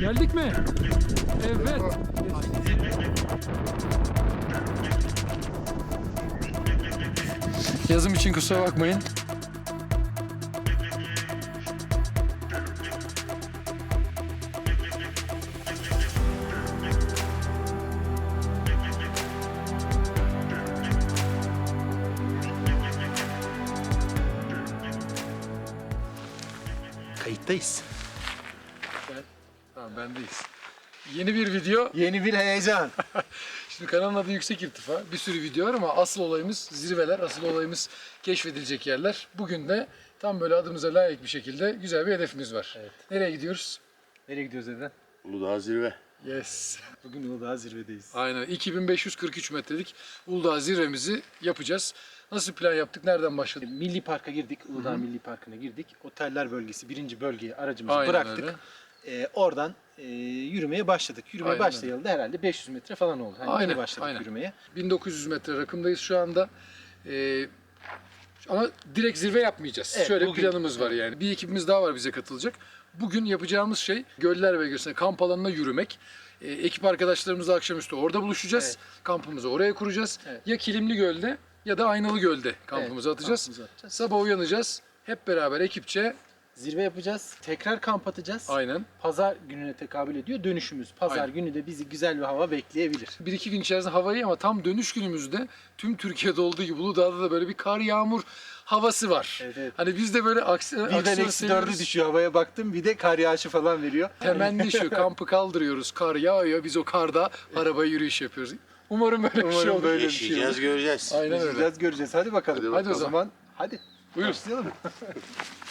Geldik mi? Evet. Yazım için kusura bakmayın. Kayıttayız. Bendeyiz. Yeni bir video. Yeni bir heyecan. Şimdi kanalın adı Yüksek İrtifa. Bir sürü video var ama asıl olayımız zirveler, asıl olayımız keşfedilecek yerler. Bugün de tam böyle adımıza layık bir şekilde güzel bir hedefimiz var. Evet. Nereye gidiyoruz? Nereye gidiyoruz Eden? Uludağ zirve. Yes. Bugün Uludağ zirvedeyiz. Aynen 2543 metrelik Uludağ zirvemizi yapacağız. Nasıl plan yaptık? Nereden başladık? Milli Park'a girdik. Uludağ Milli Parkı'na girdik. Oteller bölgesi birinci bölgeye aracımızı Aynen bıraktık. öyle. Ee, oradan e, yürümeye başladık. Yürümeye Aynen başlayalı da herhalde 500 metre falan oldu. Hani Aynen, başladık aynen. yürümeye. 1900 metre rakımdayız şu anda. Ee, ama direkt zirve yapmayacağız. Evet, Şöyle bugün- planımız var yani. Bir ekibimiz daha var bize katılacak. Bugün yapacağımız şey göller ve göğsüne kamp alanına yürümek. Ee, ekip arkadaşlarımızla akşamüstü orada buluşacağız. Evet. Kampımızı oraya kuracağız. Evet. Ya Kilimli Göl'de ya da Aynalı Göl'de kampımızı Evet, atacağız. kampımızı atacağız. Sabah uyanacağız. Hep beraber ekipçe Zirve yapacağız. Tekrar kamp atacağız. aynen. Pazar gününe tekabül ediyor dönüşümüz. Pazar Aynen. günü de bizi güzel bir hava bekleyebilir. Bir iki gün içerisinde havayı ama tam dönüş günümüzde tüm Türkiye'de olduğu gibi Uludağ'da da böyle bir kar yağmur havası var. Evet, evet. Hani biz de böyle aksi, Birden eksi dördü düşüyor havaya baktım. Bir de kar yağışı falan veriyor. Temenni şu kampı kaldırıyoruz. Kar yağıyor. Biz o karda arabaya yürüyüş yapıyoruz. Umarım böyle bir şey Umarım olur. böyle bir şey Yaşayacağız göreceğiz. Aynen öyle. Göreceğiz göreceğiz. Hadi bakalım. Hadi bakalım. Hadi o o zaman. Hadi. Buyur. Başlayalım.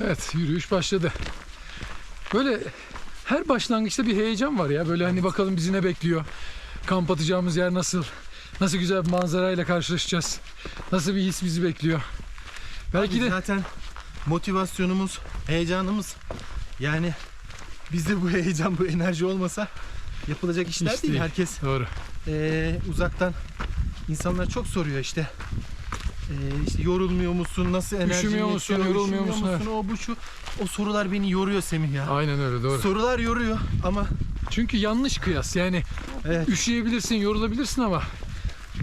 Evet yürüyüş başladı. Böyle her başlangıçta bir heyecan var ya. Böyle hani bakalım bizi ne bekliyor. Kamp atacağımız yer nasıl? Nasıl güzel bir manzarayla karşılaşacağız? Nasıl bir his bizi bekliyor? Belki Abi de zaten motivasyonumuz, heyecanımız yani bizde bu heyecan, bu enerji olmasa yapılacak işler İş değil. değil. Herkes doğru. eee, uzaktan insanlar çok soruyor işte. Eee, işte yorulmuyor musun? Nasıl enerji Üşümüyor musun, yorulmuyor musun? O bu şu. O sorular beni yoruyor Semih ya. Aynen öyle doğru. Sorular yoruyor ama Çünkü yanlış kıyas. Yani evet. üşüyebilirsin, yorulabilirsin ama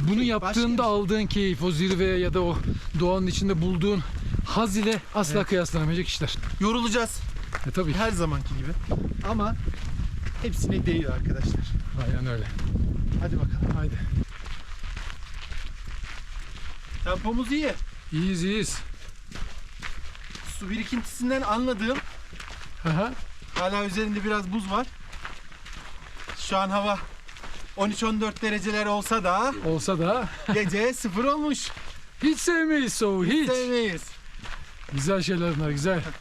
bunu yaptığında şey. aldığın keyif, o zirveye ya da o doğanın içinde bulduğun haz ile asla kıyaslanamayacak işler. yorulacağız E tabii ki. her zamanki gibi. Ama hepsine değiyor arkadaşlar. Aynen öyle. Hadi bakalım. Haydi. Tempomuz iyi. İyiyiz iyiyiz. Su birikintisinden anladığım Aha. Hala üzerinde biraz buz var. Şu an hava 13-14 dereceler olsa da Olsa da gece sıfır olmuş. hiç sevmeyiz soğuğu hiç. Sevmeyiz. Güzel şeyler bunlar güzel.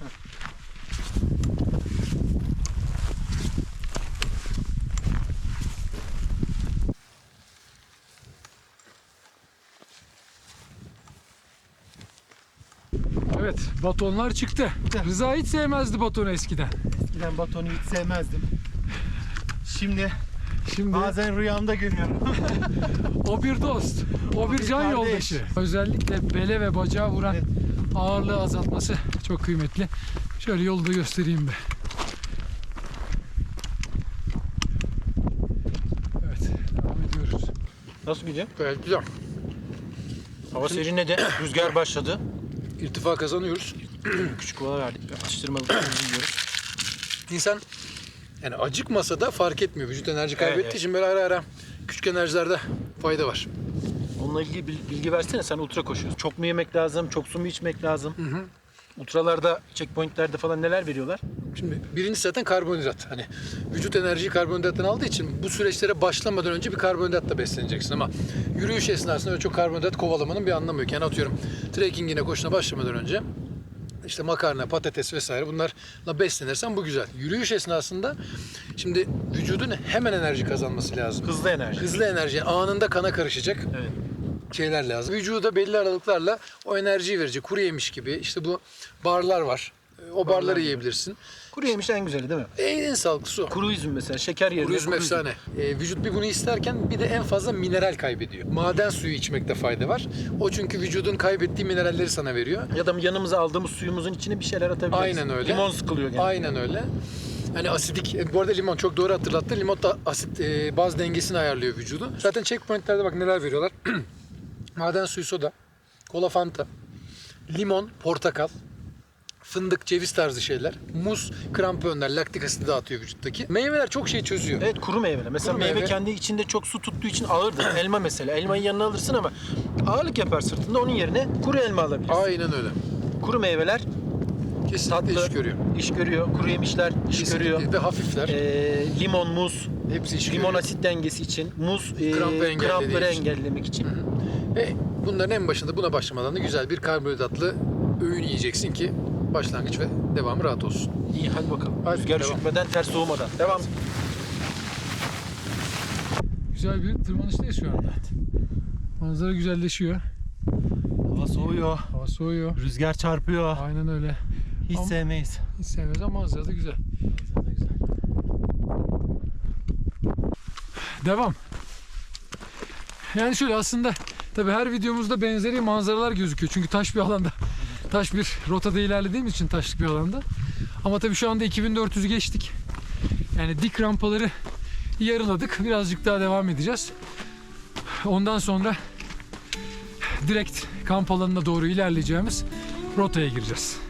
Evet, batonlar çıktı. Rıza hiç sevmezdi batonu eskiden. Eskiden batonu hiç sevmezdim. Şimdi Şimdi bazen rüyamda görüyorum. o bir dost, o bir bir can kardeş. yoldaşı. Özellikle bele ve bacağı vuran Evet. ağırlığı azaltması çok kıymetli. Şöyle yolu da göstereyim be. Evet, devam ediyoruz. Nasıl gidiyor? Gayet güzel. Hava serinledi. Rüzgar başladı. İrtifa kazanıyoruz. Küçük kola verdik. Atıştırmalık yiyoruz. İnsan yani acıkmasa da fark etmiyor. Vücut enerji kaybettiği evet. için böyle ara ara küçük enerjilerde fayda var. Onunla ilgili bil- bilgi versene. Sen ultra koşuyorsun. Çok mu yemek lazım? Çok su mu içmek lazım? Ultralarda, checkpointlerde falan neler veriyorlar? Şimdi birincisi zaten karbonhidrat. Hani vücut enerjiyi karbonhidrattan aldığı için bu süreçlere başlamadan önce bir karbonhidratla besleneceksin ama yürüyüş esnasında öyle çok karbonhidrat kovalamanın bir anlamı yok. Yani atıyorum trekkingine koşuna başlamadan önce işte makarna, patates vesaire bunlarla beslenirsen bu güzel. Yürüyüş esnasında şimdi vücudun hemen enerji kazanması lazım. Hızlı enerji. Hızlı enerji yani anında kana karışacak Evet. Şeyler lazım. Vücuda belli aralıklarla o enerjiyi verecek. Kuru yemiş gibi işte bu barlar var. O barları yiyebilirsin. Kuru yemiş en güzeli değil mi? En sağlıklısı o. Kuru üzüm mesela şeker yerine Kuru üzüm efsane. Ee, vücut bir bunu isterken bir de en fazla mineral kaybediyor. Maden suyu içmekte fayda var. O çünkü vücudun kaybettiği mineralleri sana veriyor. Ya da yanımıza aldığımız suyumuzun içine bir şeyler atabiliriz. Aynen öyle. Limon sıkılıyor gene. Aynen öyle. Hani asidik, e, bu arada limon çok doğru hatırlattı. Limon da asit e, baz dengesini ayarlıyor vücudu. Zaten checkpointlerde bak neler veriyorlar. Maden suyu soda, kola fanta, limon, portakal, fındık, ceviz tarzı şeyler, muz, krampiyonlar, laktik asidi dağıtıyor vücuttaki. Meyveler çok şey çözüyor. Evet kuru meyveler. Mesela Kuru meyve, meyve. kendi içinde çok su tuttuğu için ağırdır. elma mesela. Elmayı yanına alırsın ama ağırlık yapar sırtında. Onun yerine kuru elma alabilirsin. Aynen öyle. Kuru meyveler Kesinlikle tatlı iş görüyor. iş görüyor. Kuru yemişler iş Kesinlikle. görüyor. Ve hafifler. Ee, limon, muz, Hepsi iş limon görüyor. asit dengesi için, muz e, Krampı engellediği krampları için. engellemek için. Ve bunların en başında buna başlamadan da güzel bir karbonhidratlı öğün yiyeceksin ki başlangıç ve devamı rahat olsun. İyi hadi bakalım. Hadi, Rüzgar devam. üşütmeden, ters soğumadan. Devam. Güzel bir tırmanıştayız şu anda. Manzara güzelleşiyor. Hava soğuyor. Hava soğuyor. Rüzgar çarpıyor. Aynen öyle. Hiç Ama- sevmeyiz. Hiç sevmez ama manzara da güzel. Devam. Yani şöyle aslında tabii her videomuzda benzeri manzaralar gözüküyor. Çünkü taş bir alanda, taş bir rotada ilerlediğimiz için taşlık bir alanda. Ama tabii şu anda 2400'ü geçtik. Yani dik rampaları yarıladık. Birazcık daha devam edeceğiz. Ondan sonra direkt kamp alanına doğru ilerleyeceğimiz rotaya gireceğiz.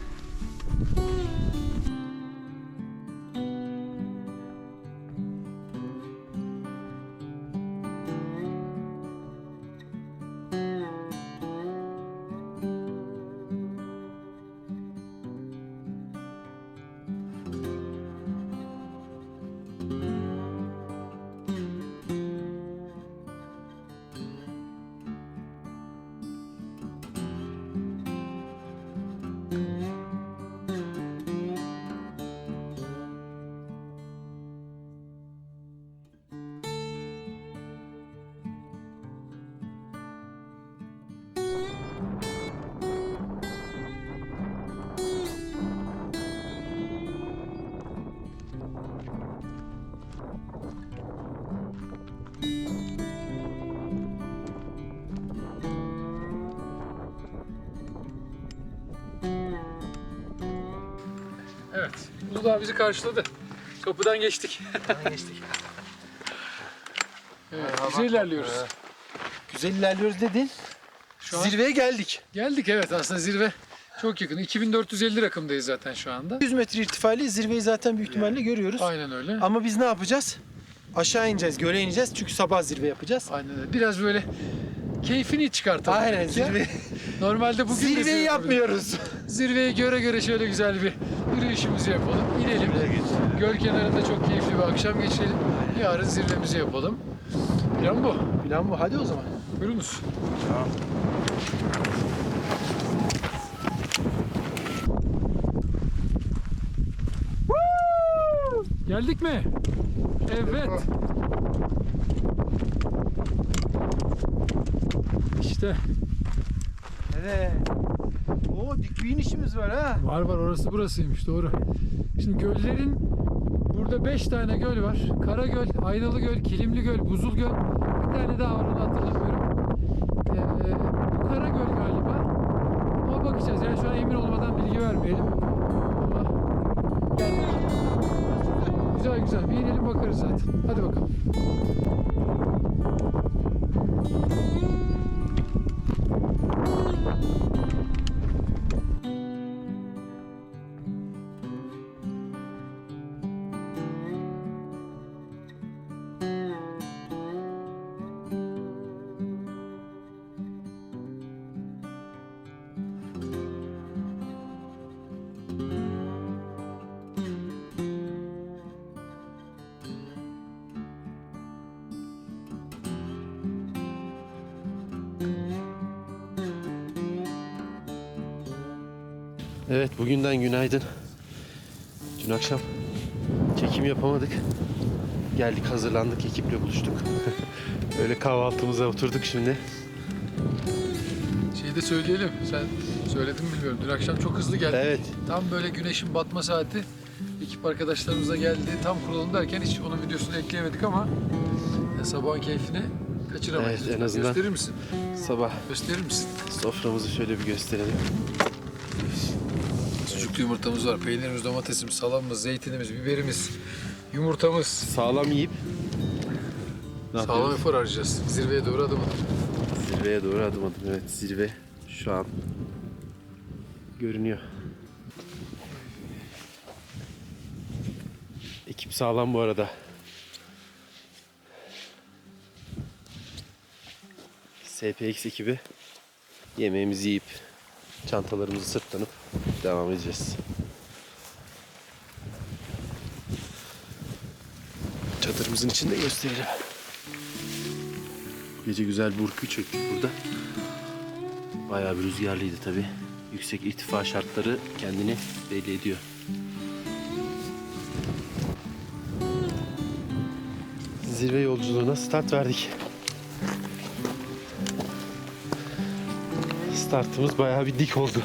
Uludağ bizi karşıladı. Kapıdan geçtik. geçtik. Evet, güzel ilerliyoruz. Güzel ilerliyoruz dedin. Şu an Zirveye geldik. geldik evet aslında zirve çok yakın. 2450 rakımdayız zaten şu anda. 100 metre irtifayla zirveyi zaten büyük ihtimalle görüyoruz. Aynen öyle. Ama biz ne yapacağız? Aşağı ineceğiz, göle ineceğiz çünkü sabah zirve yapacağız. Aynen öyle. Biraz böyle keyfini çıkartalım. Aynen zirve. Normalde bugün Zirveyi yapmıyoruz. Zirveyi göre göre şöyle güzel bir yürüyüşümüzü yapalım. İnelim. Göl kenarında çok keyifli bir akşam geçirelim. Yarın zirvemizi yapalım. Plan bu. Plan bu. Hadi o zaman. Buyurunuz. Geldik mi? Evet. İşte Evet. Oo dik bir inişimiz var ha. var var orası burasıymış doğru. Şimdi göllerin burada 5 tane göl var. Karagöl, Aynalı Göl, Kilimli Göl, Buzul Göl. Bir tane daha var onu hatırlamıyorum. Ee, bu Karagöl galiba. Ama bakacağız yani şu an emin olmadan bilgi vermeyelim. Ama. Güzel güzel bir inelim bakarız zaten. Hadi bakalım. Evet bugünden günaydın. Dün akşam çekim yapamadık. Geldik hazırlandık ekiple buluştuk. Öyle kahvaltımıza oturduk şimdi. Şeyi de söyleyelim. Sen söyledin mi bilmiyorum. Dün akşam çok hızlı geldik. Evet Tam böyle güneşin batma saati. ekip arkadaşlarımız da geldi. Tam kurulum derken hiç onun videosunu ekleyemedik ama ya sabahın keyfini kaçıramayız. Evet, en azından- Gösterir misin? Sabah Gösterir misin? soframızı şöyle bir gösterelim. Yumurtamız var. Peynirimiz, domatesimiz, salamımız, zeytinimiz, biberimiz, yumurtamız. Sağlam yiyip ne Sağlam yapıyoruz? efor harcayacağız. Zirveye doğru adım adım. Zirveye doğru adım adım. Evet zirve şu an görünüyor. Ekip sağlam bu arada. SPX ekibi yemeğimizi yiyip çantalarımızı sırtlanıp devam edeceğiz. Çadırımızın içinde gösterelim. Gece güzel burku çöktük burada. Bayağı bir rüzgarlıydı tabi. Yüksek irtifa şartları kendini belli ediyor. Zirve yolculuğuna start verdik. Startımız bayağı bir dik oldu.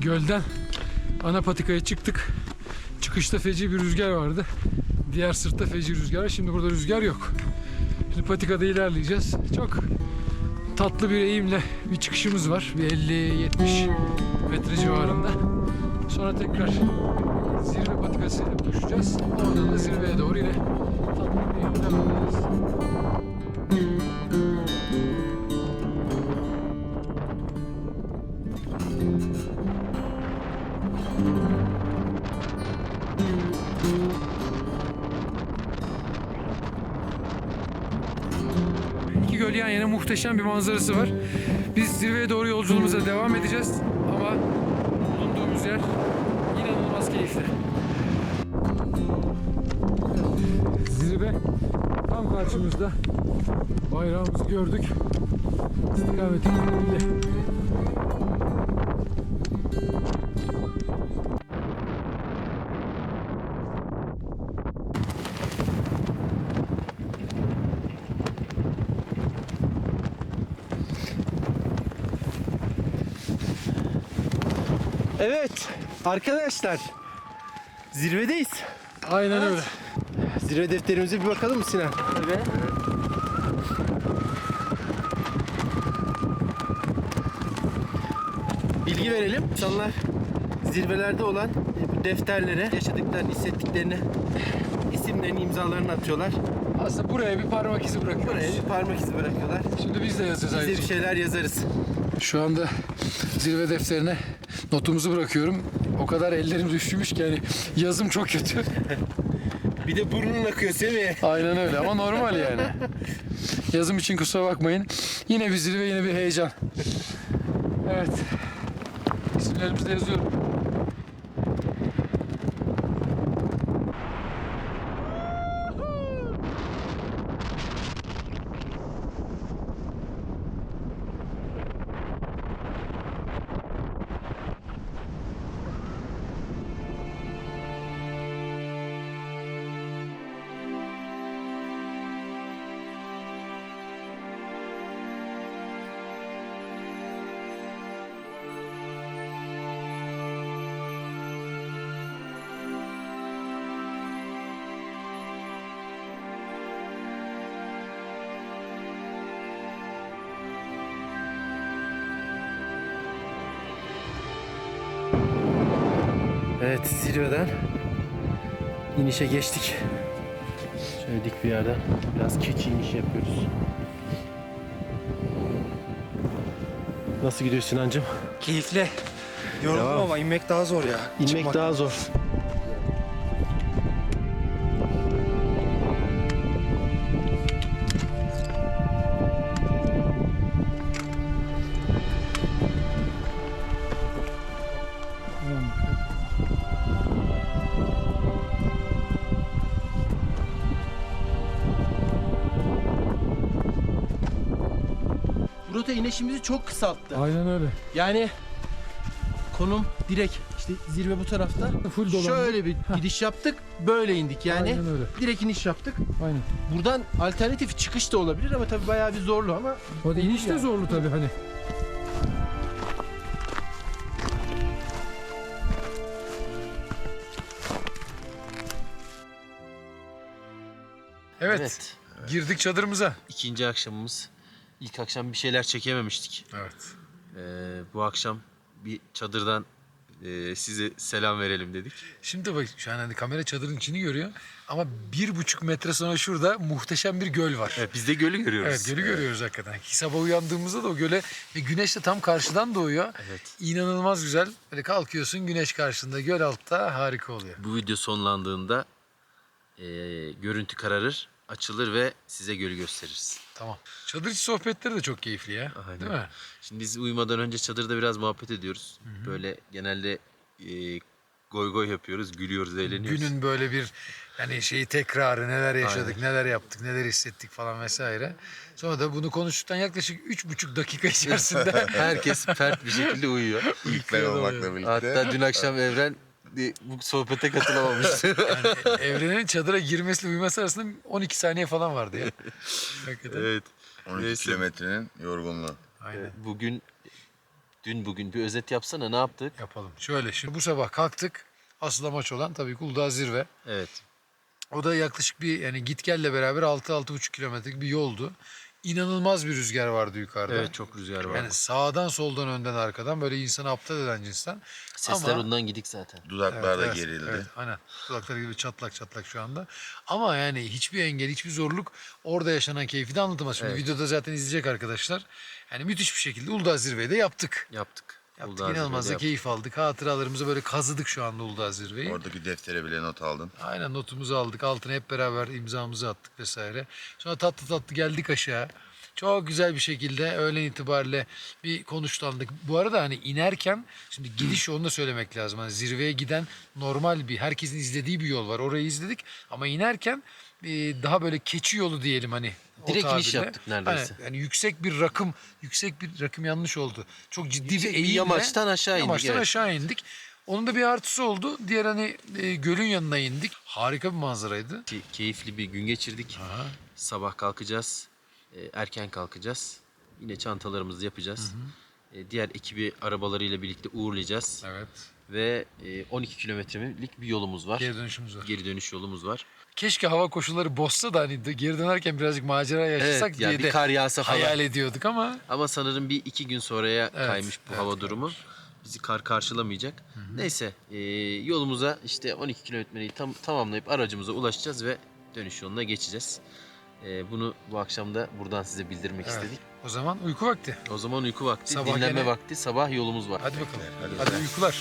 Gölden ana patikaya çıktık. Çıkışta feci bir rüzgar vardı. Diğer sırtta feci rüzgar. Şimdi burada rüzgar yok. Şimdi patikada ilerleyeceğiz. Çok tatlı bir eğimle bir çıkışımız var. Bir 50-70 metre civarında. Sonra tekrar zirve patikasıyla buluşacağız. Oradan da zirveye doğru yine tatlı bir eğimle devam göl yan yana muhteşem bir manzarası var. Biz zirveye doğru yolculuğumuza devam edeceğiz ama bulunduğumuz yer inanılmaz keyifli. Zirve tam karşımızda. Bayrağımızı gördük. İstikametimiz belli. Arkadaşlar zirvedeyiz. Aynen öyle. Zirve defterimize bir bakalım mı Sinan? Evet. Bilgi verelim. İnsanlar zirvelerde olan bu defterlere yaşadıklarını, hissettiklerini, isimlerini, imzalarını atıyorlar. Aslında buraya bir parmak izi bırakıyoruz. Buraya bir parmak izi bırakıyorlar. Şimdi biz de yazacağız Biz de bir şeyler yazarız. Şu anda zirve defterine notumuzu bırakıyorum. O kadar ellerim düşmüş ki yani yazım çok kötü. Bir de burnun akıyor Semih. Aynen öyle ama normal yani. Yazım için kusura bakmayın. Yine bir zirve yine bir heyecan. Evet. İsimlerimizi de yazıyorum. Evet zirveden inişe geçtik. Şöyle dik bir yerden biraz keçi iniş yapıyoruz. Nasıl gidiyor Sinancım? Keyifli. Yoruldum Devam. ama inmek daha zor ya. İnmek Çıkmak. daha zor. İnişimizi çok kısalttı. Aynen öyle. Yani konum direkt işte zirve bu tarafta. Full dolandı. Şöyle bir gidiş yaptık, böyle indik yani. Aynen öyle. Direkt iniş yaptık. Aynen. Buradan alternatif çıkış da olabilir ama tabii bayağı bir zorlu ama O da iniş de Yani. zorlu tabii hani. Evet. Evet. Girdik çadırımıza. İkinci akşamımız. İlk akşam bir şeyler çekememiştik. Evet. Ee, bu akşam bir çadırdan e, size selam verelim dedik. Şimdi bak şu an hani kamera çadırın içini görüyor. Ama bir buçuk metre sonra şurada muhteşem bir göl var. Evet, biz de gölü görüyoruz. Evet gölü görüyoruz hakikaten. Sabah uyandığımızda da o göle ve güneş de tam karşıdan doğuyor. Evet. İnanılmaz güzel. Böyle kalkıyorsun güneş karşında göl altta harika oluyor. Bu video sonlandığında e, görüntü kararır, açılır ve size gölü gösteririz. Tamam. Çadır içi sohbetleri de çok keyifli ya. Aynen. Değil mi? Şimdi biz uyumadan önce çadırda biraz muhabbet ediyoruz. Böyle genelde e, goy goy yapıyoruz, gülüyoruz, eğleniyoruz. Günün böyle bir yani şeyi tekrarı neler yaşadık, Aynen. neler yaptık, neler hissettik falan vesaire. Sonra da bunu konuştuktan yaklaşık üç buçuk dakika içerisinde Herkes fert bir şekilde uyuyor. Olmakla birlikte. Hatta dün akşam Evren bu sohbete katılamamıştı. yani evrenin çadıra girmesiyle uyuması arasında 12 saniye falan vardı ya. Hakikaten. evet. 12 Neyse. kilometrenin yorgunluğu. Aynen. Bugün, dün bugün bir özet yapsana ne yaptık? Yapalım. Şöyle şimdi bu sabah kalktık. Asıl amaç olan tabii ki Uludağ zirve. Evet. O da yaklaşık bir yani git gelle beraber 6-6,5 kilometrelik bir yoldu. İnanılmaz bir rüzgar vardı yukarıda. Evet çok rüzgar var. Yani sağdan soldan önden arkadan böyle insanı aptal eden cinsten. Sesler Ama- ondan gidik zaten. Dudaklar da gerildi. Evet, aynen. Kulakları gibi çatlak çatlak şu anda. Ama yani hiçbir engel, hiçbir zorluk orada yaşanan keyfi de anlatamaz. Şimdi Evet. videoda zaten izleyecek arkadaşlar. Yani müthiş bir şekilde Uludağ Zirve'yi de yaptık. Yaptık. Yaptık Uludağ inanılmaz da Zirve'de keyif aldık. Hatıralarımızı böyle kazıdık şu anda Uludağ Zirve'yi. Oradaki deftere bile not aldın. Aynen notumuzu aldık. Altına hep beraber imzamızı attık vesaire. Sonra tatlı tatlı geldik aşağı. Çok güzel bir şekilde öğlen itibariyle bir konuşlandık. Bu arada hani inerken şimdi gidiş onu da söylemek lazım. Hani zirveye giden normal bir herkesin izlediği bir yol var. Orayı izledik ama inerken e, daha böyle keçi yolu diyelim hani. Direkt iniş tabirle. yaptık neredeyse. Aynen. Yani yüksek bir rakım, yüksek bir rakım yanlış oldu. Çok ciddi Yüksek bir bir eğimle. yamaçtan aşağı indik, Yamaçtan evet. aşağı indik. Onun da bir artısı oldu. Diğer hani e, gölün yanına indik. Harika bir manzaraydı. Ki- keyifli bir gün geçirdik. Aha. Sabah kalkacağız. e, Erken kalkacağız. Yine çantalarımızı yapacağız. E, Diğer ekibi arabalarıyla birlikte uğurlayacağız. Evet. Ve e, 12 kilometrelik bir yolumuz var. Geri dönüşümüz var. Geri dönüş yolumuz var. Keşke hava koşulları bozsa da hani de- geri dönerken birazcık macera yaşasak Evet, yani diye bir de kar yağsa falan. hayal ediyorduk ama Ama sanırım bir iki gün sonraya Evet, kaymış bu evet, hava durumu. Bizi kar karşılamayacak. Neyse e, yolumuza işte 12 kilometreyi tam, tamamlayıp aracımıza ulaşacağız ve dönüş yoluna geçeceğiz. E, bunu bu akşam da buradan size bildirmek Evet. istedik. o zaman uyku vakti. O zaman uyku vakti, Sabah dinlenme gene- vakti, sabah yolumuz var. Hadi bakalım. Hadi. Hadi uykular.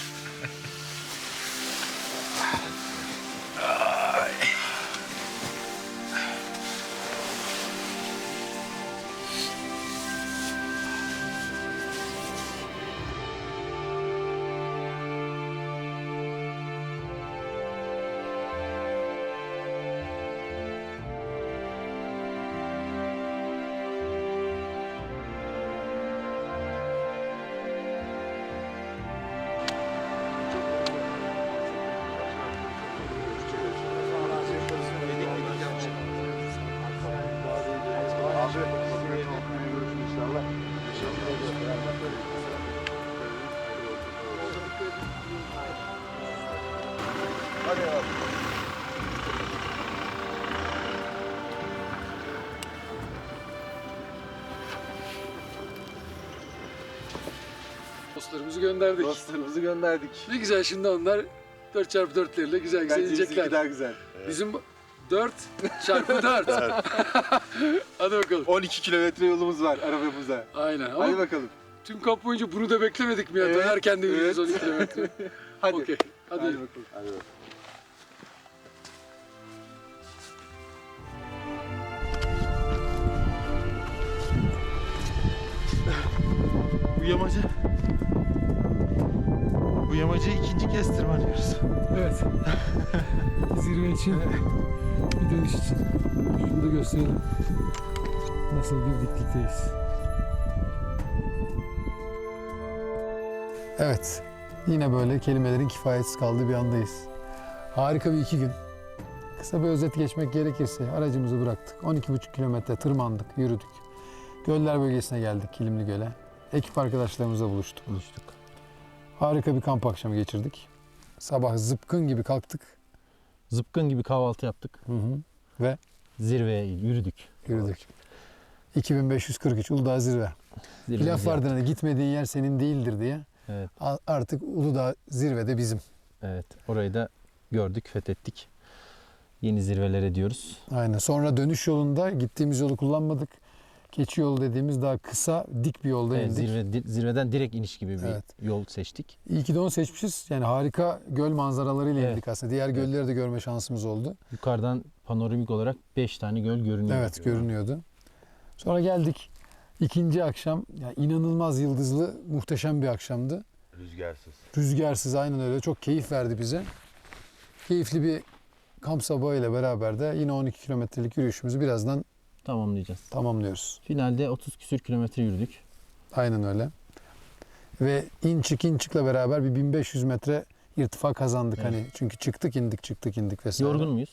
Dostlarımızı gönderdik. Dostlarımızı gönderdik. Ne güzel şimdi onlar 4x4'leriyle güzel güzel Bence bizimki inecekler. daha güzel. Bizim 4 çarpı 4. Hadi bakalım. 12 kilometre yolumuz var arabamıza. Aynen. Ama Hadi bakalım. tüm kamp boyunca bunu da beklemedik mi ya? Evet, Dönerken de evet. 12 kilometre. Hadi. Okey. Hadi. Hadi bakalım. Hadi bakalım. bu yamaca bu yamacı ikinci kez tırmanıyoruz. Evet. Zirve için bir dönüş için. Şunu da gösterelim. Nasıl bir diklikteyiz. Evet. Yine böyle kelimelerin kifayetsiz kaldığı bir andayız. Harika bir iki gün. Kısa bir özet geçmek gerekirse aracımızı bıraktık. 12,5 kilometre tırmandık, yürüdük. Göller bölgesine geldik, Kilimli Göl'e. Ekip arkadaşlarımızla buluştuk. Buluştuk. Harika bir kamp akşamı geçirdik. Sabah zıpkın gibi kalktık. Zıpkın gibi kahvaltı yaptık. Hı hı. Zirveye yürüdük. Yürüdük. 2543 Uludağ Zirve. Bir Zirvemizi laf vardır hani gitmediğin yer senin değildir diye. Evet. Artık Uludağ Zirve'de bizim. Evet. Orayı da gördük, fethettik. Yeni zirvelere diyoruz. Aynen. Sonra dönüş yolunda gittiğimiz yolu kullanmadık. Keçi yolu dediğimiz daha kısa, dik bir yolda Evet, indik. zirve, di- zirveden direkt iniş gibi bir Evet. yol seçtik. İyi ki de onu seçmişiz. Yani harika göl manzaralarıyla Evet. indik aslında. Diğer gölleri de görme şansımız oldu. Yukarıdan panoramik olarak 5 tane göl görünüyor. Evet, görünüyordu. Sonra geldik. İkinci akşam yani inanılmaz yıldızlı, muhteşem bir akşamdı. Rüzgarsız. Rüzgarsız aynen öyle. Çok keyif verdi bize. Keyifli bir kamp sabahıyla beraber de yine 12 kilometrelik yürüyüşümüzü birazdan Tamamlayacağız. tamamlıyoruz. Finalde 30 küsür kilometre yürüdük. Aynen öyle. Ve in çık in çıkla beraber bir 1500 metre irtifa kazandık Evet. hani çünkü çıktık indik çıktık indik vesaire. Yorgun muyuz?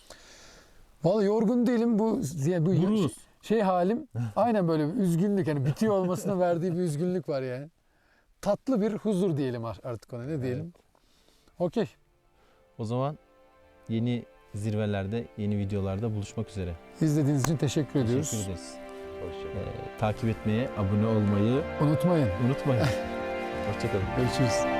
Vallahi yorgun değilim bu yani bu Buruz. şey halim aynen böyle bir üzgünlük hani bitiyor olmasına verdiği bir üzgünlük var yani. Tatlı bir huzur diyelim artık ona ne diyelim. Okey. O zaman yeni zirvelerde, yeni videolarda buluşmak üzere. İzlediğiniz için teşekkür ediyoruz. Teşekkür ederiz. Hoşçakalın. Ee, takip etmeye, abone olmayı Unutmayın. unutmayın. Hoşçakalın. Görüşürüz.